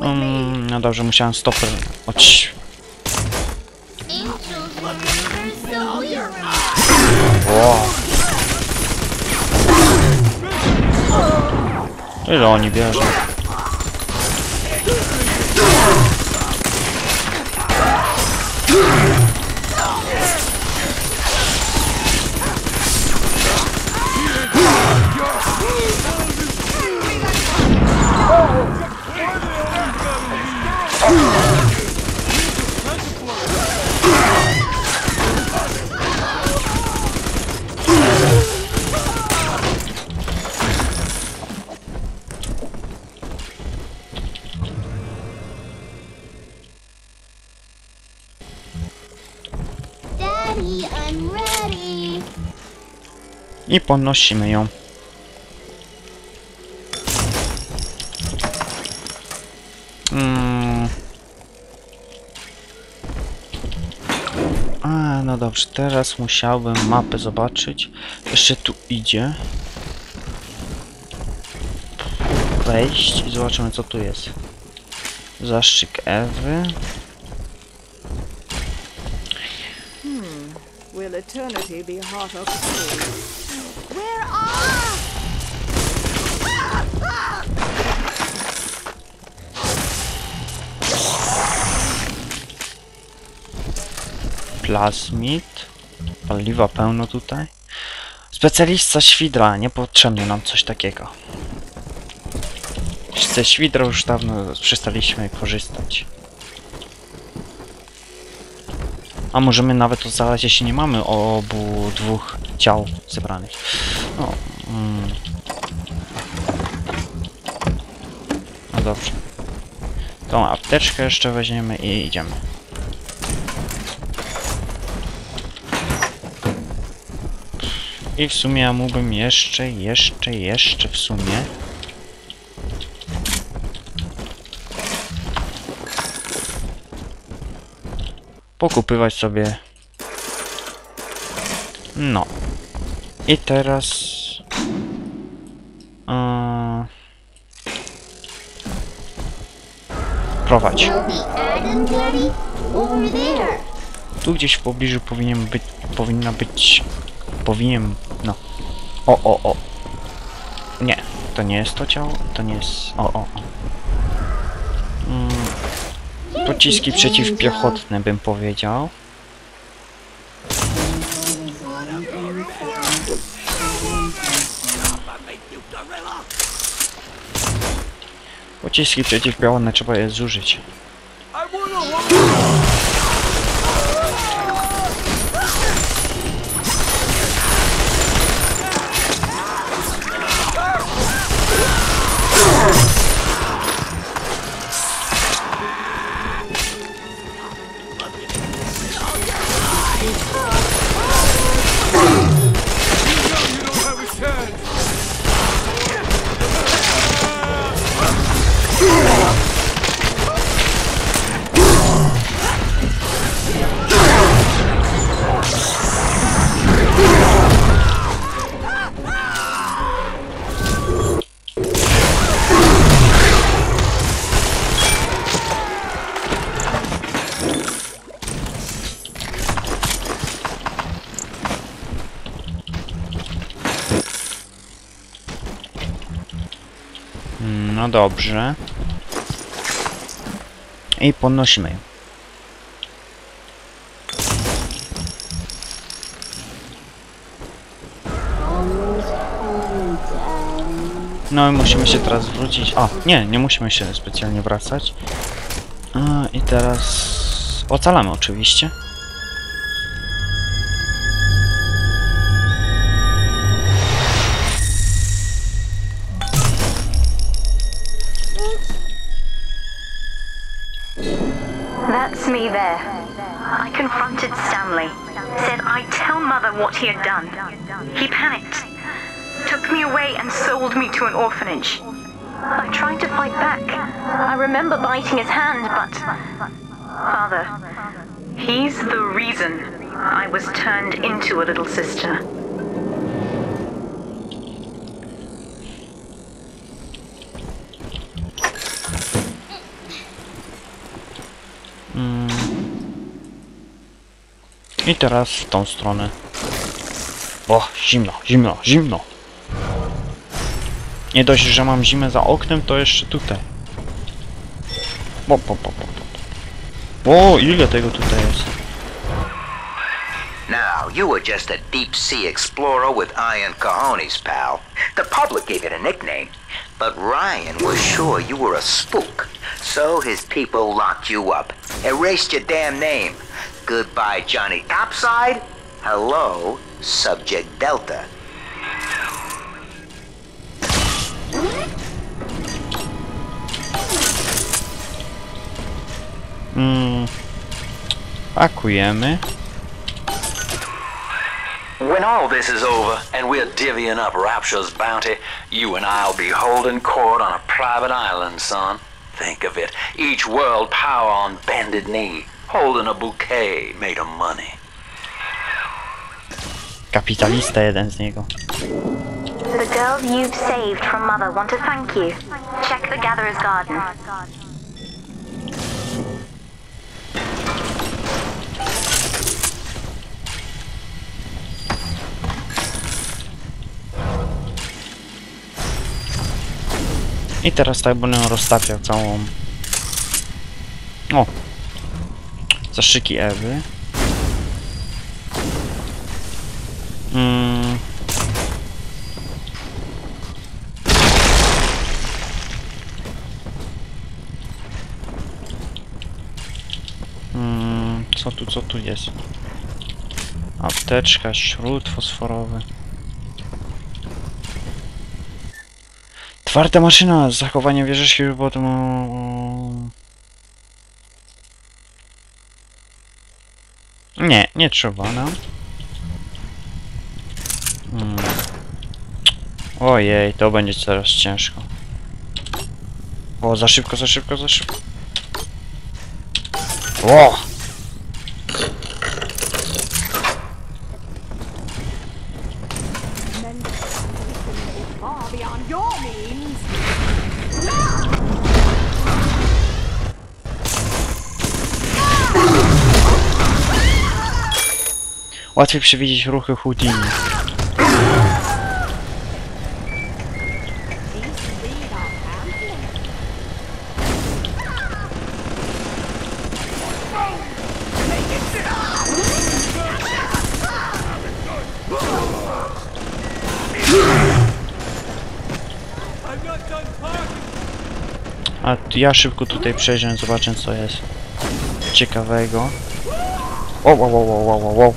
Mm, no dobrze, musiałem weird. Wow. Ile oni bierzą? I podnosimy ją. Mm. A, no dobrze, teraz musiałbym mapę zobaczyć. Jeszcze tu idzie. Wejść i zobaczymy co tu jest. Zaszczyk Ewy. Eternity be hot or cold? Where are? Plasmid. Paliwa pełno tutaj. Specjalista świdra. Niepotrzebny nam coś takiego. Ze świdra już dawno przestaliśmy korzystać. A możemy nawet ocalać, jeśli nie mamy obu dwóch ciał zebranych. No, mm. no dobrze. Tą apteczkę jeszcze weźmiemy i idziemy. I w sumie ja mógłbym jeszcze, jeszcze, jeszcze w sumie. Pokupywać sobie. No. I teraz. Yy... Prowadź. Tu gdzieś w pobliżu powinien być, powinna być, powinien, no. O, o, o. Nie, to nie jest to ciało, to nie jest, o, o, o. Pociski przeciwpiechotne bym powiedział. Pociski przeciwpiechotne trzeba je zużyć. No dobrze. I podnosimy ją. No i musimy się teraz wrócić. O, nie, nie musimy się specjalnie wracać. A, I teraz ocalamy oczywiście. There. I confronted Stanley. Said I'd tell Mother what he had done. He panicked. Took me away and sold me to an orphanage. I tried to fight back. I remember biting his hand, but. Father, he's the reason I was turned into a little sister. I teraz w tą stronę. O, zimno, zimno, zimno. Nie dość, że mam zimę za oknem, to jeszcze tutaj. O, po, po, po, po. o ile tego tutaj jest. Now, you were just a deep sea explorer with iron cojones, pal. The public gave it a nickname, but Ryan was sure you were a spook. So his people locked you up, erased your damn name. Goodbye, Johnny Topside. Hello, Subject Delta. Mm. Pakujemy. When all this is over and we're divvying up Rapture's bounty, you and I'll be holding court on a private island, son. Think of it. Each world power on bended knee, holding a bouquet made of money. Kapitalista jeden z niego. The girls you've saved from Mother want to thank you. Check the Gatherer's Garden. I teraz tak będę roztapiał całą... O! Zaszyki Ewy. Mm. Mm, co tu, co tu jest? Apteczka, śród fosforowy. Twarda maszyna, zachowanie wieży siły potem... Nie, nie trzeba nam. Hmm. Ojej, to będzie teraz ciężko. O, za szybko, za szybko, za szybko. O! Łatwiej przewidzieć ruchy Houdini. A ja szybko tutaj przejrzę, zobaczę co jest ciekawego. O, o, o, o, o, o,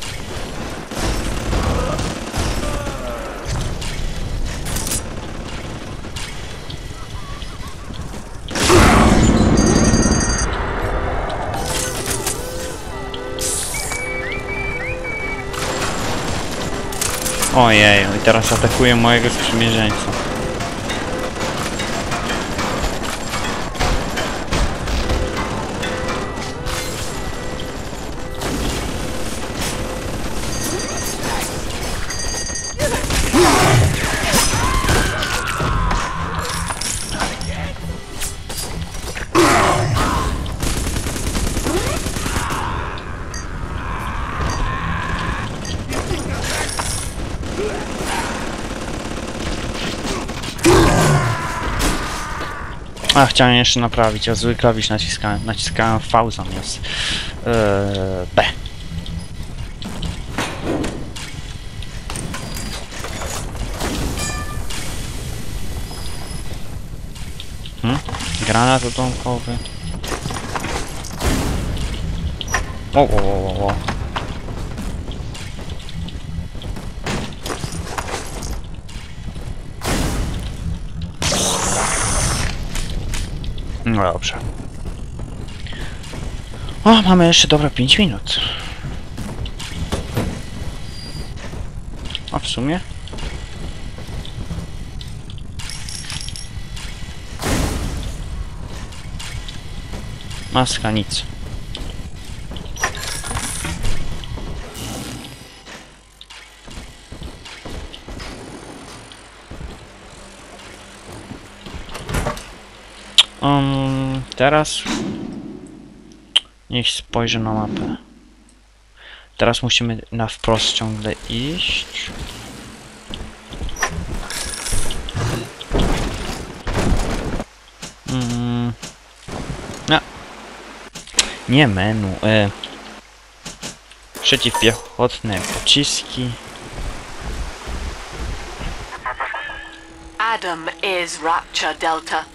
o. Ojej, i teraz atakuję mojego sprzymierzeńca. A, chciałem jeszcze naprawić, ja zły klawisz naciskałem, naciskałem V zamiast yy, B. Hmm? Granat odłamkowy. O, o, o, o, o. No dobrze. O, mamy jeszcze dobre 5 minut. A w sumie? Maska nic. Um, teraz Niech spojrzy na mapę. Teraz musimy na wprost ciągle iść. Mm. No. Nie menu. E. Przeciwpiechotne pociski. Adam is Rapture Delta,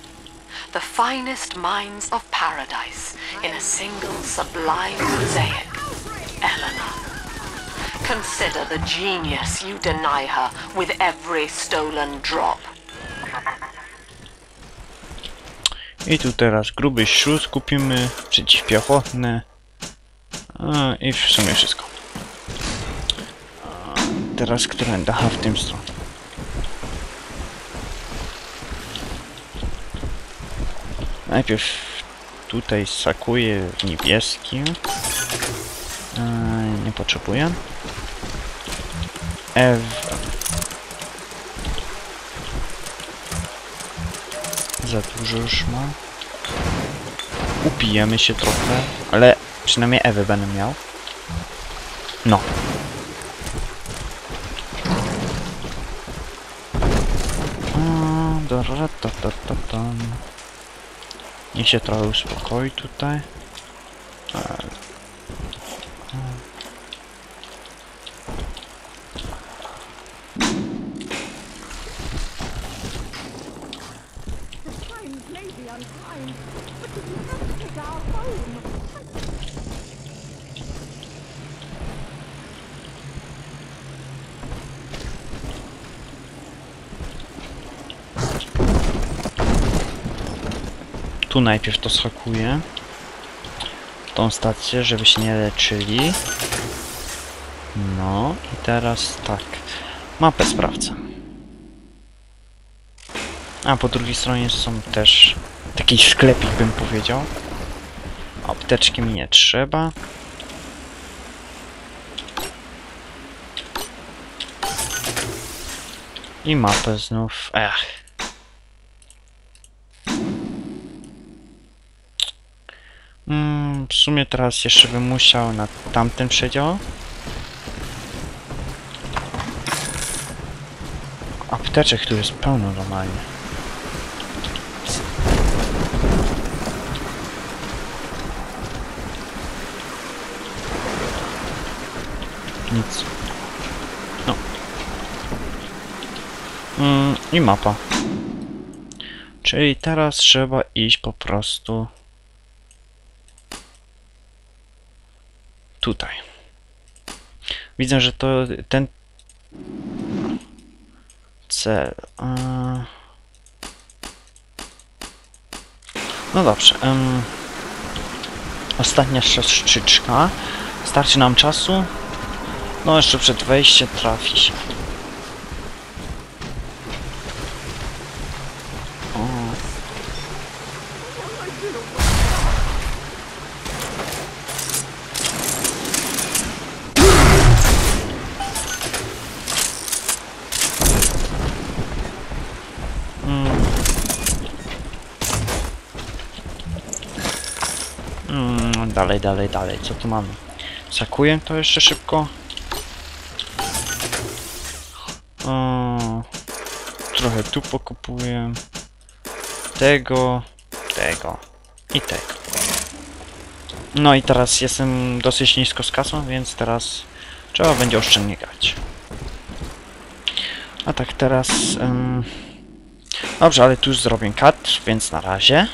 the finest minds of paradise in a single sublime mosaic. Eleanor. Consider the genius you deny her with every stolen drop. I tu teraz gruby śród kupimy, przeciwpiechotne. A, I w sumie wszystko. A, teraz którędy? Aha, w tym stronę. Najpierw tutaj sakuję w niebieskim. A, nie potrzebuję. Ew. Za dużo już ma. Upijemy się trochę, ale przynajmniej Ewy będę miał. No. A, da, ra, ta, ta, ta, tam. Niech się trochę uspokoi tutaj. A, Tu najpierw to schakuję. Tą stację, żeby się nie leczyli. No i teraz tak. Mapę sprawdzę. A po drugiej stronie są też taki sklepik bym powiedział. Apteczki mi nie trzeba. I mapę znów. Ech. Mm, w sumie teraz jeszcze bym musiał na tamten przedział. Apteczek tu jest pełno normalnie. Nic. No. Mm, I mapa. Czyli teraz trzeba iść po prostu tutaj. Widzę, że to ten cel. No dobrze. em, Ostatnia strzyczka. Starczy nam czasu. No jeszcze przed wejściem trafi się. O. Mm, dalej, dalej, dalej. Co tu mamy? Sakuję to jeszcze szybko. O, trochę tu pokupuję. Tego, tego i tego. No i teraz jestem dosyć nisko z kasą, więc teraz trzeba będzie oszczędnie grać. A tak teraz... em, Dobrze, ale tu zrobię cut, więc na razie.